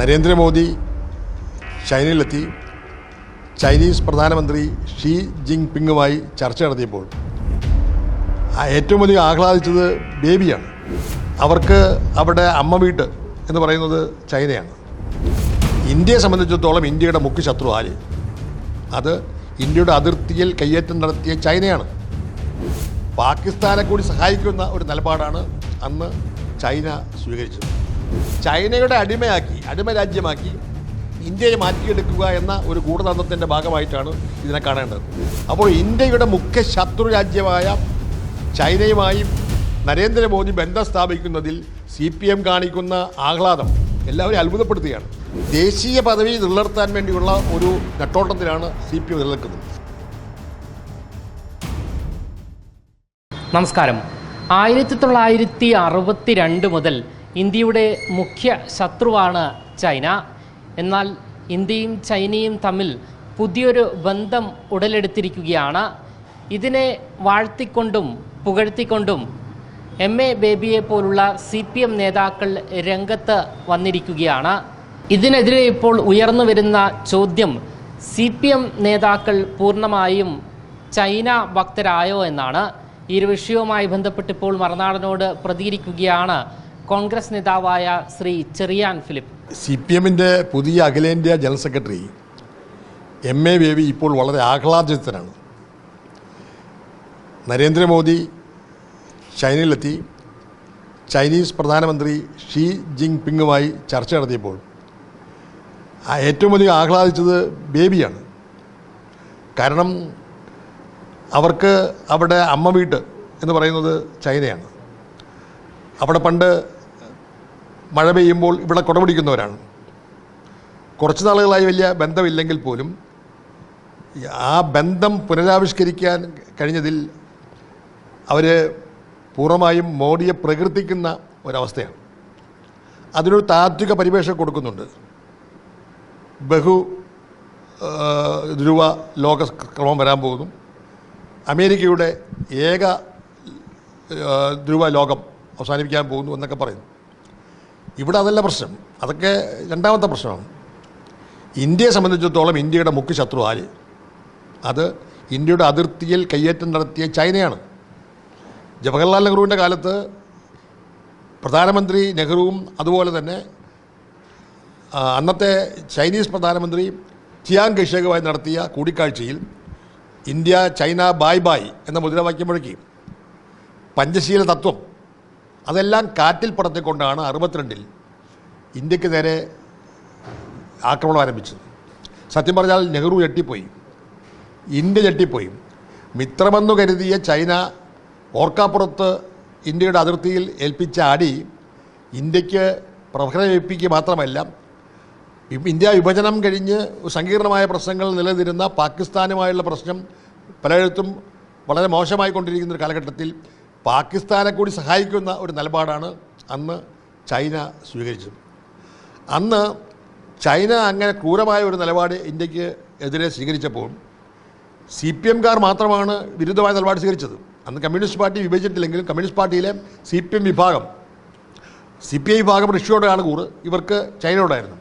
നരേന്ദ്രമോദി ചൈനയിലെത്തി. ചൈനീസ് പ്രധാനമന്ത്രി ഷീ ജിങ് പിങ്ങുമായി ചർച്ച നടത്തിയപ്പോൾ ഏറ്റവും അധികം ആഹ്ലാദിച്ചത് ബേബിയാണ്. അവർക്ക് അവിടെ അമ്മ വീട്ട് എന്ന് പറയുന്നത് ചൈനയാണ്. ഇന്ത്യയെ സംബന്ധിച്ചിടത്തോളം ഇന്ത്യയുടെ മുഖ്യ ശത്രു ആര് അത് ഇന്ത്യയുടെ അതിർത്തിയിൽ കയ്യേറ്റം നടത്തിയ ചൈനയാണ്. പാകിസ്ഥാനെ കൂടി സഹായിക്കുന്ന ഒരു നിലപാടാണ് അന്ന് ചൈന സ്വീകരിച്ചത്. ചൈനയുടെ അടിമയാക്കി അടിമ രാജ്യമാക്കി ഇന്ത്യയെ മാറ്റിയെടുക്കുക എന്ന ഒരു ഗൂഢതന്ത്രത്തിന്റെ ഭാഗമായിട്ടാണ് ഇതിനെ കാണേണ്ടത്. അപ്പോൾ ഇന്ത്യയുടെ മുഖ്യ ശത്രു രാജ്യമായ ചൈനയുമായി നരേന്ദ്രമോദി ബന്ധം സ്ഥാപിക്കുന്നതിൽ സി പി എം കാണിക്കുന്ന ആഹ്ലാദം എല്ലാവരെയും അത്ഭുതപ്പെടുത്തുകയാണ്. ദേശീയ പദവി നിലനിർത്താൻ വേണ്ടിയുള്ള ഒരു നെട്ടോട്ടത്തിലാണ് സി പി എം നിലനിൽക്കുന്നത്. നമസ്കാരം. ആയിരത്തി തൊള്ളായിരത്തി അറുപത്തി രണ്ട് മുതൽ ഇന്ത്യയുടെ മുഖ്യ ശത്രുവാണ് ചൈന. എന്നാൽ ഇന്ത്യയും ചൈനയും തമ്മിൽ പുതിയൊരു ബന്ധം ഉടലെടുത്തിരിക്കുകയാണ്. ഇതിനെ വാഴ്ത്തിക്കൊണ്ടും പുകഴ്ത്തിക്കൊണ്ടും എം. എ. ബേബിയെ പോലുള്ള സി. പി. എം. നേതാക്കൾ രംഗത്ത് വന്നിരിക്കുകയാണ്. ഇതിനെതിരെ ഇപ്പോൾ ഉയർന്നു വരുന്ന ചോദ്യം സി. പി. എം. നേതാക്കൾ പൂർണമായും ചൈന ഭക്തരായോ എന്നാണ്. ഈ ഒരു വിഷയവുമായി ബന്ധപ്പെട്ട് ഇപ്പോൾ മറുനാടനോട് പ്രതികരിക്കുകയാണ് കോൺഗ്രസ് നേതാവായ ശ്രീ ചെറിയാൻ ഫിലിപ്പ്. സി പി എമ്മിന്റെ പുതിയ അഖിലേന്ത്യാ general secretary M A Baby ഇപ്പോൾ വളരെ ആഹ്ലാദിതനാണ് നരേന്ദ്രമോദി ചൈനയിലെത്തി. ചൈനീസ് പ്രധാനമന്ത്രി ഷീ ജിങ് പിങ്ങുമായി ചർച്ച നടത്തിയപ്പോൾ ഏറ്റവും അധികം ആഹ്ലാദിച്ചത് ബേബിയാണ്. കാരണം അവർക്ക് അവിടെ അമ്മ വീട്ട് എന്ന് പറയുന്നത് ചൈനയാണ്. അവിടെ പണ്ട് മഴ പെയ്യുമ്പോൾ ഇവിടെ കുടപിടിക്കുന്നവരാണ്. കുറച്ച് നാളുകളായി വലിയ ബന്ധമില്ലെങ്കിൽ പോലും ആ ബന്ധം പുനരാവിഷ്കരിക്കാൻ കഴിഞ്ഞതിൽ അവർ പൂർണമായും മോഡിയെ പ്രകീർത്തിക്കുന്ന ഒരവസ്ഥയാണ്. അതിനൊരു താത്വിക പരിവേഷം കൊടുക്കുന്നുണ്ട്. ബഹു ധ്രുവ ലോക ക്രമം വരാൻ പോകുന്നു. അമേരിക്കയുടെ ഏക ധ്രുവ ലോകം അവസാനിപ്പിക്കാൻ പോകുന്നു എന്നൊക്കെ പറയുന്നു. ഇവിടെ അതല്ല പ്രശ്നം. അതൊക്കെ രണ്ടാമത്തെ പ്രശ്നമാണ്. ഇന്ത്യയെ സംബന്ധിച്ചിടത്തോളം ഇന്ത്യയുടെ മുഖ്യ ശത്രു ആര്? അത് ഇന്ത്യയുടെ അതിർത്തിയിൽ കയ്യേറ്റം നടത്തിയ ചൈനയാണ്. ജവഹർലാൽ നെഹ്റുവിന്റെ കാലത്ത് പ്രധാനമന്ത്രി നെഹ്റുവും അതുപോലെ തന്നെ അന്നത്തെ ചൈനീസ് പ്രധാനമന്ത്രി ചിയാങ് കൈഷേകുമായി നടത്തിയ കൂടിക്കാഴ്ചയിൽ ഇന്ത്യ ചൈന ബായ് ബായ് എന്ന മുദ്രാവാക്യം മുഴക്കി. പഞ്ചശീല തത്വം. അതെല്ലാം കാറ്റിൽ പറത്തിക്കൊണ്ടാണ് അറുപത്തിരണ്ടിൽ ഇന്ത്യയ്ക്ക് നേരെ ആക്രമണം ആരംഭിച്ചത്. സത്യം പറഞ്ഞാൽ നെഹ്റു ഞെട്ടിപ്പോയി. ഇന്ത്യ ഞെട്ടിപ്പോയി. മിത്രമെന്നു കരുതിയ ചൈന ഓർക്കാപ്പുറത്ത് ഇന്ത്യയുടെ അതിർത്തിയിൽ ഏൽപ്പിച്ച അടി ഇന്ത്യയ്ക്ക് പ്രഹരമേൽപ്പിക്കുക മാത്രമല്ല ഇന്ത്യ വിഭജനം കഴിഞ്ഞ് സങ്കീർണമായ പ്രശ്നങ്ങൾ നിലനിന്നിരുന്ന പാകിസ്ഥാനുമായുള്ള പ്രശ്നം പലയിടത്തും വളരെ മോശമായി കൊണ്ടിരിക്കുന്ന ഒരു കാലഘട്ടത്തിൽ പാകിസ്ഥാനെ കൂടി സഹായിക്കുന്ന ഒരു നിലപാടാണ് അന്ന് ചൈന സ്വീകരിച്ചത്. അന്ന് ചൈന അങ്ങനെ ക്രൂരമായ ഒരു നിലപാട് ഇന്ത്യയ്ക്ക് എതിരെ സ്വീകരിച്ചപ്പോൾ സി പി എംകാർ മാത്രമാണ് വിരുദ്ധമായ നിലപാട് സ്വീകരിച്ചത്. അന്ന് കമ്മ്യൂണിസ്റ്റ് പാർട്ടി വിഭജിച്ചിട്ടില്ലെങ്കിലും കമ്മ്യൂണിസ്റ്റ് പാർട്ടിയിലെ സി പി എം വിഭാഗം സി പി ഐ വിഭാഗം റഷ്യയോടാണ് കൂറ് ഇവർക്ക് ചൈനയോടായിരുന്നു.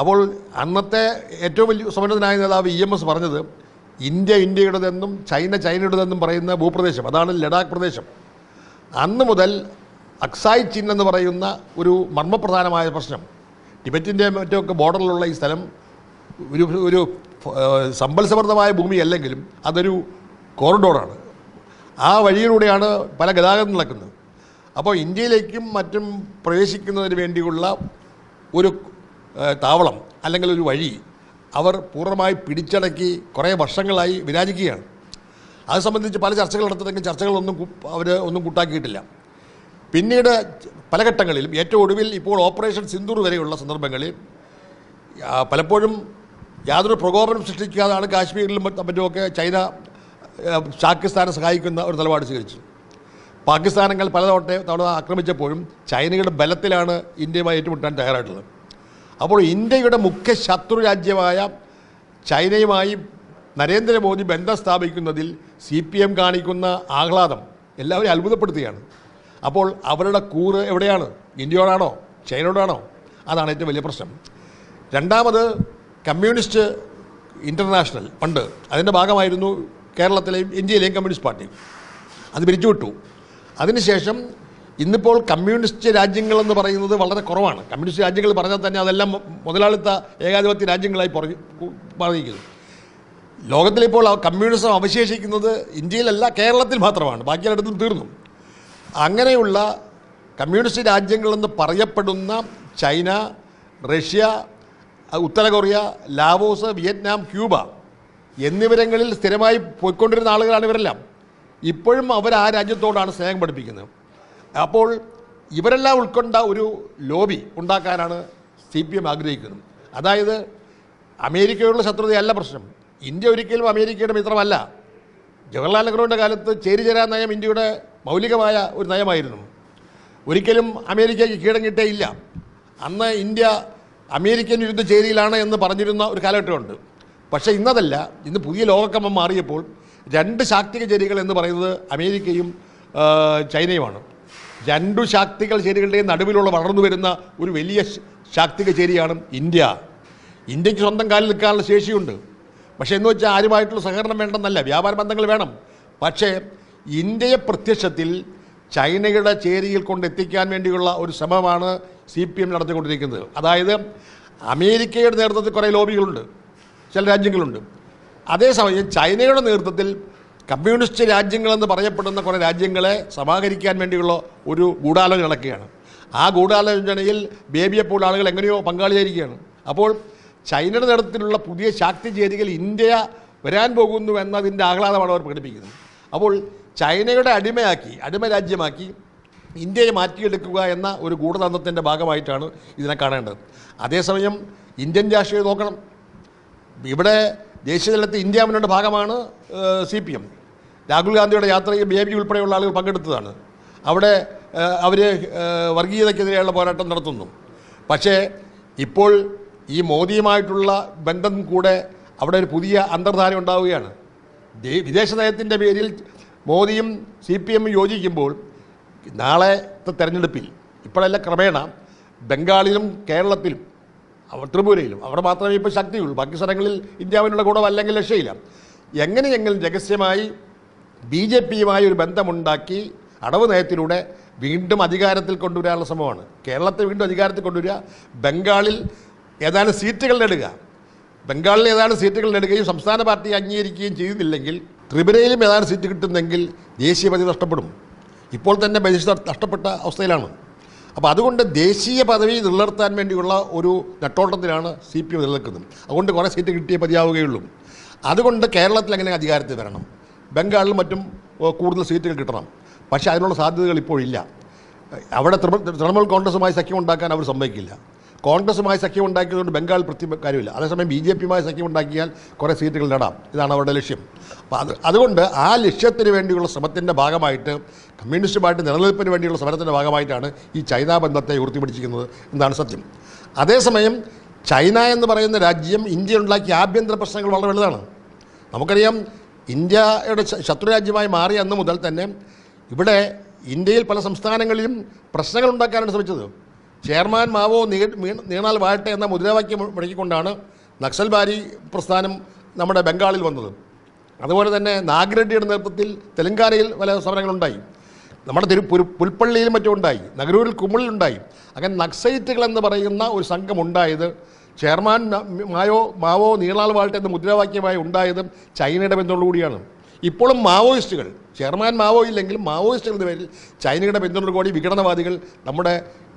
അപ്പോൾ അന്നത്തെ ഏറ്റവും വലിയ സമന്നതനായ നേതാവ് ഇ എം എസ് പറഞ്ഞത് ഇന്ത്യ ഇന്ത്യയുടേതെന്നും ചൈന ചൈനയുടേതെന്നും പറയുന്ന ഭൂപ്രദേശം അതാണ് ലഡാക്ക് പ്രദേശം. അന്ന് മുതൽ അക്സായ് ചിൻ എന്ന് പറയുന്ന ഒരു മർമ്മപ്രധാനമായ പ്രശ്നം. ടിബറ്റിന്റെ മറ്റൊക്കെ ബോർഡറിലുള്ള ഈ സ്ഥലം ഒരു ഒരു സമ്പൽസമൃദ്ധമായ സമ്പൽ സമൃദ്ധമായ ഭൂമിയല്ലെങ്കിലും അതൊരു കോറിഡോറാണ്. ആ വഴിയിലൂടെയാണ് പല ഗതാഗതം നടക്കുന്നത്. അപ്പോൾ ഇന്ത്യയിലേക്കും മറ്റും പ്രവേശിക്കുന്നതിന് വേണ്ടിയുള്ള ഒരു താവളം അല്ലെങ്കിൽ ഒരു വഴി അവർ പൂർണമായി പിടിച്ചടക്കി കുറേ വർഷങ്ങളായി വിരാജിക്കുകയാണ്. അത് സംബന്ധിച്ച് പല ചർച്ചകൾ നടത്തുന്നെങ്കിൽ ചർച്ചകളൊന്നും അവർ ഒന്നും കൂട്ടാക്കിയിട്ടില്ല. പിന്നീട് പല ഘട്ടങ്ങളിലും ഏറ്റവും ഒടുവിൽ ഇപ്പോൾ ഓപ്പറേഷൻ സിന്ദൂർ വരെയുള്ള സന്ദർഭങ്ങളിൽ പലപ്പോഴും യാതൊരു പ്രകോപനം സൃഷ്ടിക്കാതാണ് കാശ്മീരിലും മറ്റും മറ്റുമൊക്കെ ചൈന പാകിസ്ഥാനെ സഹായിക്കുന്ന ഒരു നിലപാട് സ്വീകരിച്ചു പാകിസ്ഥാനങ്ങൾ പലതവണ തവണ ആക്രമിച്ചപ്പോഴും ചൈനയുടെ ബലത്തിലാണ് ഇന്ത്യയുമായി ഏറ്റുമുട്ടാൻ തയ്യാറായിട്ടുള്ളത്. അപ്പോൾ ഇന്ത്യയുടെ മുഖ്യ ശത്രു രാജ്യമായ ചൈനയുമായി നരേന്ദ്രമോദി ബന്ധം സ്ഥാപിക്കുന്നതിൽ സി പി എം കാണിക്കുന്ന ആഹ്ലാദം എല്ലാവരെയും അത്ഭുതപ്പെടുത്തുകയാണ്. അപ്പോൾ അവരുടെ കൂറ് എവിടെയാണ്? ഇന്ത്യയോടാണോ? ചൈനയോടാണോ? അതാണ് ഏറ്റവും വലിയ പ്രശ്നം. രണ്ടാമത് കമ്മ്യൂണിസ്റ്റ് ഇന്റർനാഷണൽ പണ്ട് അതിന്റെ ഭാഗമായിരുന്നു കേരളത്തിലെയും ഇന്ത്യയിലെയും കമ്മ്യൂണിസ്റ്റ് പാർട്ടി. അത് പിരിച്ചുവിട്ടു. അതിനുശേഷം ഇന്നിപ്പോൾ കമ്മ്യൂണിസ്റ്റ് രാജ്യങ്ങളെന്ന് പറയുന്നത് വളരെ കുറവാണ്. കമ്മ്യൂണിസ്റ്റ് രാജ്യങ്ങൾ പറഞ്ഞാൽ തന്നെ അതെല്ലാം മുതലാളിത്ത ഏകാധിപത്യ രാജ്യങ്ങളായി പറഞ്ഞു പറഞ്ഞിരിക്കുന്നു ലോകത്തിലിപ്പോൾ കമ്മ്യൂണിസം അവശേഷിക്കുന്നത് ഇന്ത്യയിലല്ല കേരളത്തിൽ മാത്രമാണ്. ബാക്കിയെല്ലായിടത്തും തീർന്നു. അങ്ങനെയുള്ള കമ്മ്യൂണിസ്റ്റ് രാജ്യങ്ങളെന്ന് പറയപ്പെടുന്ന ചൈന റഷ്യ ഉത്തര കൊറിയ ലാവോസ് വിയറ്റ്നാം ക്യൂബ എന്നിവിടങ്ങളിൽ സ്ഥിരമായി പോയിക്കൊണ്ടിരുന്ന ആളുകളാണ് ഇവരെല്ലാം. ഇപ്പോഴും അവർ ആ രാജ്യത്തോടാണ് സ്നേഹം പഠിപ്പിക്കുന്നത്. അപ്പോൾ ഇവരെല്ലാം ഉൾക്കൊണ്ട ഒരു ലോബി ഉണ്ടാക്കാനാണ് സി പി എം ആഗ്രഹിക്കുന്നത്. അതായത് അമേരിക്കയോടുള്ള ശത്രുതയല്ല പ്രശ്നം. ഇന്ത്യ ഒരിക്കലും അമേരിക്കയുടെ മിത്രമല്ല. ജവഹർലാൽ നെഹ്റുവിന്റെ കാലത്ത് ചേരിചേരാ നയം ഇന്ത്യയുടെ മൗലികമായ ഒരു നയമായിരുന്നു. ഒരിക്കലും അമേരിക്കയ്ക്ക് കീഴടങ്ങിയിട്ടേ ഇല്ല. അന്ന് ഇന്ത്യ അമേരിക്കൻ വിരുദ്ധ ചേരിയിലാണ് എന്ന് പറഞ്ഞിരുന്ന ഒരു കാലഘട്ടമുണ്ട്. പക്ഷേ ഇന്നതല്ല. ഇന്ന് പുതിയ ലോകക്രമം മാറിയപ്പോൾ രണ്ട് ശാക്തിക ചേരികൾ എന്ന് പറയുന്നത് അമേരിക്കയും ചൈനയുമാണ്. രണ്ടു ശാക്തികൾ ചേരികളുടെയും നടുവിലുള്ള വളർന്നു വരുന്ന ഒരു വലിയ ശാക്തിക ചേരിയാണ് ഇന്ത്യ. ഇന്ത്യയ്ക്ക് സ്വന്തം കാലിൽ നിൽക്കാനുള്ള ശേഷിയുണ്ട്. പക്ഷേ എന്ന് വെച്ചാൽ ആരുമായിട്ടുള്ള സഹകരണം വേണ്ടെന്നല്ല വ്യാപാര ബന്ധങ്ങൾ വേണം. പക്ഷേ ഇന്ത്യയെ പ്രത്യക്ഷത്തിൽ ചൈനയുടെ ചേരിയിൽ കൊണ്ടെത്തിക്കാൻ വേണ്ടിയുള്ള ഒരു ശ്രമമാണ് സി പി എം നടത്തിക്കൊണ്ടിരിക്കുന്നത്. അതായത് അമേരിക്കയുടെ നേതൃത്വത്തിൽ കുറേ ലോബികളുണ്ട് ചില രാജ്യങ്ങളുണ്ട്. അതേസമയം ചൈനയുടെ നേതൃത്വത്തിൽ കമ്മ്യൂണിസ്റ്റ് രാജ്യങ്ങളെന്ന് പറയപ്പെടുന്ന കുറേ രാജ്യങ്ങളെ സമാഹരിക്കാൻ വേണ്ടിയുള്ള ഒരു ഗൂഢാലോചന നടക്കുകയാണ്. ആ ഗൂഢാലോചനയിൽ ബേബിയെപ്പോൾ ആളുകൾ എങ്ങനെയോ പങ്കാളിയായിരിക്കുകയാണ്. അപ്പോൾ ചൈനയുടെ നേതൃത്വത്തിലുള്ള പുതിയ ശാക്തി ചേരികൾ ഇന്ത്യ വരാൻ പോകുന്നു എന്നതിന്റെ ആഹ്ലാദമാണ് അവർ പ്രകടിപ്പിക്കുന്നത്. അപ്പോൾ ചൈനയുടെ അടിമയാക്കി അടിമ രാജ്യമാക്കി ഇന്ത്യയെ മാറ്റിയെടുക്കുക എന്ന ഒരു ഗൂഢതന്ത്രത്തിന്റെ ഭാഗമായിട്ടാണ് ഇതിനെ കാണേണ്ടത്. അതേസമയം ഇന്ത്യൻ രാഷ്ട്രീയം നോക്കണം. ഇവിടെ ദേശീയ തലത്തിൽ ഇന്ത്യ മുന്നോട്ട് ഭാഗമാണ് സി പി എം രാഹുൽ ഗാന്ധിയുടെ യാത്രയിൽ ബേബി ഉൾപ്പെടെയുള്ള ആളുകൾ പങ്കെടുത്തതാണ്. അവിടെ അവർ വർഗീയതയ്ക്കെതിരെയുള്ള പോരാട്ടം നടത്തുന്നു. പക്ഷേ ഇപ്പോൾ ഈ മോദിയുമായിട്ടുള്ള ബന്ധം കൂടെ അവിടെ ഒരു പുതിയ അന്തർധാര ഉണ്ടാവുകയാണ്. വിദേശ നയത്തിന്റെ പേരിൽ മോദിയും സി പി എമ്മും യോജിക്കുമ്പോൾ നാളെ തെരഞ്ഞെടുപ്പിൽ ഇപ്പോഴല്ല ക്രമേണ ബംഗാളിലും കേരളത്തിലും അവർ ത്രിപുരയിലും. അവിടെ മാത്രമേ ഇപ്പോൾ ശക്തിയുള്ളൂ. ബാക്കി സ്ഥലങ്ങളിൽ ഇന്ത്യാവിനുള്ള കൂടെ അല്ലെങ്കിൽ രക്ഷയില്ല എങ്ങനെയെങ്കിലും രഹസ്യമായി ബി ജെ പിയുമായി ഒരു ബന്ധമുണ്ടാക്കി അടവ് നയത്തിലൂടെ വീണ്ടും അധികാരത്തിൽ കൊണ്ടുവരാനുള്ള ശ്രമമാണ്. കേരളത്തെ വീണ്ടും അധികാരത്തിൽ കൊണ്ടുവരിക. ബംഗാളിൽ ഏതാനും സീറ്റുകൾ നേടുക. ബംഗാളിൽ ഏതാനും സീറ്റുകൾ നേടുകയും സംസ്ഥാന പാർട്ടി അംഗീകരിക്കുകയും ചെയ്യുന്നില്ലെങ്കിൽ ത്രിപുരയിലും ഏതാനും സീറ്റ് കിട്ടുന്നെങ്കിൽ ദേശീയ പദവി നഷ്ടപ്പെടും. ഇപ്പോൾ തന്നെ ബജറ്റ് നഷ്ടപ്പെട്ട അവസ്ഥയിലാണ്. അപ്പോൾ അതുകൊണ്ട് ദേശീയ പദവി നിലനിർത്താൻ വേണ്ടിയുള്ള ഒരു നെട്ടോട്ടത്തിലാണ് സി പി എം നിലനിൽക്കുന്നത്. അതുകൊണ്ട് കുറേ സീറ്റ് കിട്ടിയേ മതിയാവുകയുള്ളൂ. അതുകൊണ്ട് കേരളത്തിൽ അങ്ങനെ അധികാരത്തിൽ വരണം? ബംഗാളിലും മറ്റും കൂടുതൽ സീറ്റുകൾ കിട്ടണം. പക്ഷേ അതിനുള്ള സാധ്യതകൾ ഇപ്പോഴില്ല. അവിടെ തൃണ- തൃണമൂൽ കോൺഗ്രസുമായി സഖ്യം ഉണ്ടാക്കാൻ അവർ സമ്മതിക്കില്ല. കോൺഗ്രസുമായി സഖ്യം ഉണ്ടാക്കിയതുകൊണ്ട് ബംഗാൾ പ്രത്യേക കാര്യമില്ല. അതേസമയം ബി ജെ പിയുമായി സഖ്യം ഉണ്ടാക്കിയാൽ കുറേ സീറ്റുകൾ നേടാം. ഇതാണ് അവരുടെ ലക്ഷ്യം. അപ്പോൾ അത് അതുകൊണ്ട് ആ ലക്ഷ്യത്തിന് വേണ്ടിയുള്ള ശ്രമത്തിന്റെ ഭാഗമായിട്ട് കമ്മ്യൂണിസ്റ്റ് പാർട്ടി നിലനിൽപ്പിന് വേണ്ടിയുള്ള സമരത്തിന്റെ ഭാഗമായിട്ടാണ് ഈ ചൈന ബന്ധത്തെ ഉയർത്തിപ്പിടിച്ചിരിക്കുന്നത് എന്നാണ് സത്യം. അതേസമയം ചൈന എന്ന് പറയുന്ന രാജ്യം ഇന്ത്യ ഉണ്ടാക്കിയ ആഭ്യന്തര പ്രശ്നങ്ങൾ വളരെ വലുതാണ്. നമുക്കറിയാം ഇന്ത്യയുടെ ശത്രു ശത്രുരാജ്യമായി മാറിയ അന്ന് മുതൽ തന്നെ ഇവിടെ ഇന്ത്യയിൽ പല സംസ്ഥാനങ്ങളിലും പ്രശ്നങ്ങൾ ഉണ്ടാക്കാനാണ് ശ്രമിച്ചത്. ചെയർമാൻ മാവോ നീണാൽ വാഴട്ടെ എന്ന മുദ്രാവാക്യം മുഴക്കിക്കൊണ്ടാണ് നക്സൽബാരി പ്രസ്ഥാനം നമ്മുടെ ബംഗാളിൽ വന്നത്. അതുപോലെ തന്നെ നാഗ്രഡിയുടെ നേതൃത്വത്തിൽ തെലങ്കാനയിൽ പല സമരങ്ങളുണ്ടായി. നമ്മുടെ തിരു പുൽപ്പള്ളിയിലും മറ്റും ഉണ്ടായി. നഗരൂരിൽ കുമിളിലുണ്ടായി അങ്ങനെ നക്സൈറ്റുകൾ എന്ന് പറയുന്ന ഒരു സംഘം ഉണ്ടായത് ചെയർമാൻ മായോ മാവോ നീളാൾ വാഴട്ടെ എന്ന മുദ്രാവാക്യമായി ഉണ്ടായതും ചൈനയുടെ പിന്തുണയോടുകൂടിയാണ് ഇപ്പോഴും മാവോയിസ്റ്റുകൾ ചെയർമാൻ മാവോ ഇല്ലെങ്കിലും മാവോയിസ്റ്റുകളുടെ പേരിൽ ചൈനയുടെ പിന്തുണയോടുകൂടി വിഘടനവാദികൾ നമ്മുടെ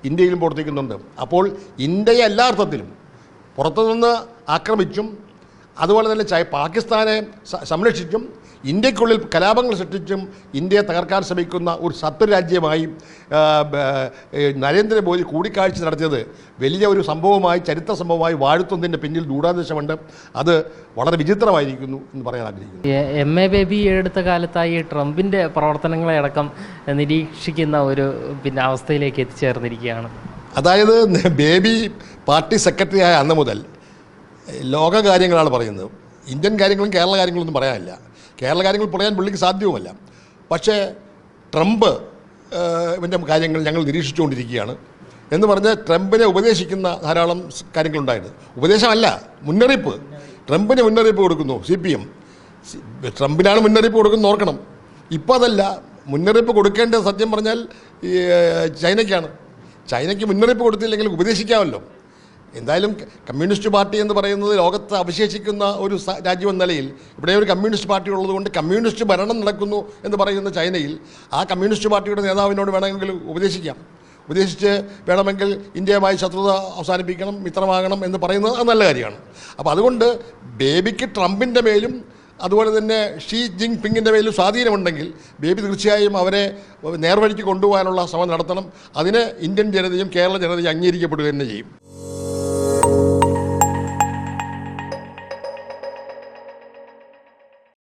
ഇന്ത്യയിലും പ്രവർത്തിക്കുന്നുണ്ട്. അപ്പോൾ ഇന്ത്യയെ എല്ലാ അർത്ഥത്തിലും പുറത്തുനിന്ന് ആക്രമിച്ചും അതുപോലെ തന്നെ പാകിസ്ഥാനെ സംരക്ഷിച്ചും ഇന്ത്യക്കുള്ളിൽ കലാപങ്ങൾ സൃഷ്ടിച്ചും ഇന്ത്യയെ തകർക്കാൻ ശ്രമിക്കുന്ന ഒരു സത്വരാജ്യമായി നരേന്ദ്രമോദി കൂടിക്കാഴ്ച നടത്തിയത് വലിയ ഒരു സംഭവമായി ചരിത്ര സംഭവമായി വാഴ്ത്തുന്നതിന്റെ പിന്നിൽ ഗൂഢാദേശമുണ്ട് അത് വളരെ വിചിത്രമായിരിക്കുന്നു എന്ന് പറയാൻ ആഗ്രഹിക്കുന്നു. എ- എം എ ബേബി എടുത്ത കാലത്തായി ട്രംപിന്റെ പ്രവർത്തനങ്ങളെ അടക്കം നിരീക്ഷിക്കുന്ന ഒരു പിന്നെ അവസ്ഥയിലേക്ക് എത്തിച്ചേർന്നിരിക്കുകയാണ്. അതായത് ബേബി പാർട്ടി സെക്രട്ടറി ആയ അന്ന് മുതൽ ലോകകാര്യങ്ങളാണ് പറയുന്നത്. ഇന്ത്യൻ കാര്യങ്ങളും കേരള കാര്യങ്ങളൊന്നും പറയാനില്ല. കേരള കാര്യങ്ങൾ പറയാൻ പുള്ളിക്ക് സാധ്യവുമല്ല. പക്ഷേ ട്രംപ് ഇവന്റെ കാര്യങ്ങൾ ഞങ്ങൾ നിരീക്ഷിച്ചുകൊണ്ടിരിക്കുകയാണ്. എന്ന് പറഞ്ഞ് ട്രംപിനെ ഉപദേശിക്കുന്ന ധാരാളം കാര്യങ്ങളുണ്ടായിരുന്നു ഉപദേശമല്ല മുന്നറിയിപ്പ്. ട്രംപിന് മുന്നറിയിപ്പ് കൊടുക്കുന്നു സി പി എം ട്രംപിനാണ് മുന്നറിയിപ്പ് കൊടുക്കുന്നത് ഓർക്കണം. ഇപ്പോൾ അതല്ല മുന്നറിയിപ്പ് കൊടുക്കേണ്ടത് സത്യം പറഞ്ഞാൽ ചൈനയ്ക്കാണ്. ചൈനയ്ക്ക് മുന്നറിയിപ്പ് കൊടുത്തില്ലെങ്കിൽ ഉപദേശിക്കാമല്ലോ. എന്തായാലും കമ്മ്യൂണിസ്റ്റ് പാർട്ടി എന്ന് പറയുന്നത് ലോകത്ത് അവശേഷിക്കുന്ന ഒരു സ- രാജ്യം എന്ന നിലയിൽ ഇവിടെ ഒരു കമ്മ്യൂണിസ്റ്റ് പാർട്ടി ഉള്ളതുകൊണ്ട് കമ്മ്യൂണിസ്റ്റ് ഭരണം നടക്കുന്നു എന്ന് പറയുന്ന ചൈനയിൽ ആ കമ്മ്യൂണിസ്റ്റ് പാർട്ടിയുടെ നേതാവിനോട് വേണമെങ്കിൽ ഉപദേശിക്കാം. ഉപദേശിച്ച് വേണമെങ്കിൽ ഇന്ത്യയുമായി ശത്രുത അവസാനിപ്പിക്കണം മിത്രമാകണം എന്ന് പറയുന്നത് നല്ല കാര്യമാണ്. അപ്പോൾ അതുകൊണ്ട് ബേബിക്ക് ട്രംപിന്റെ മേലും അതുപോലെ തന്നെ ഷീ ജിങ് പിങ്ങിന്റെ മേലും സ്വാധീനമുണ്ടെങ്കിൽ ബേബി തീർച്ചയായും അവരെ നേർവഴിക്ക് കൊണ്ടുപോകാനുള്ള ശ്രമം നടത്തണം. അതിന് ഇന്ത്യൻ ജനതയും കേരള ജനതയും അംഗീകരിക്കപ്പെടുക തന്നെ ചെയ്യും.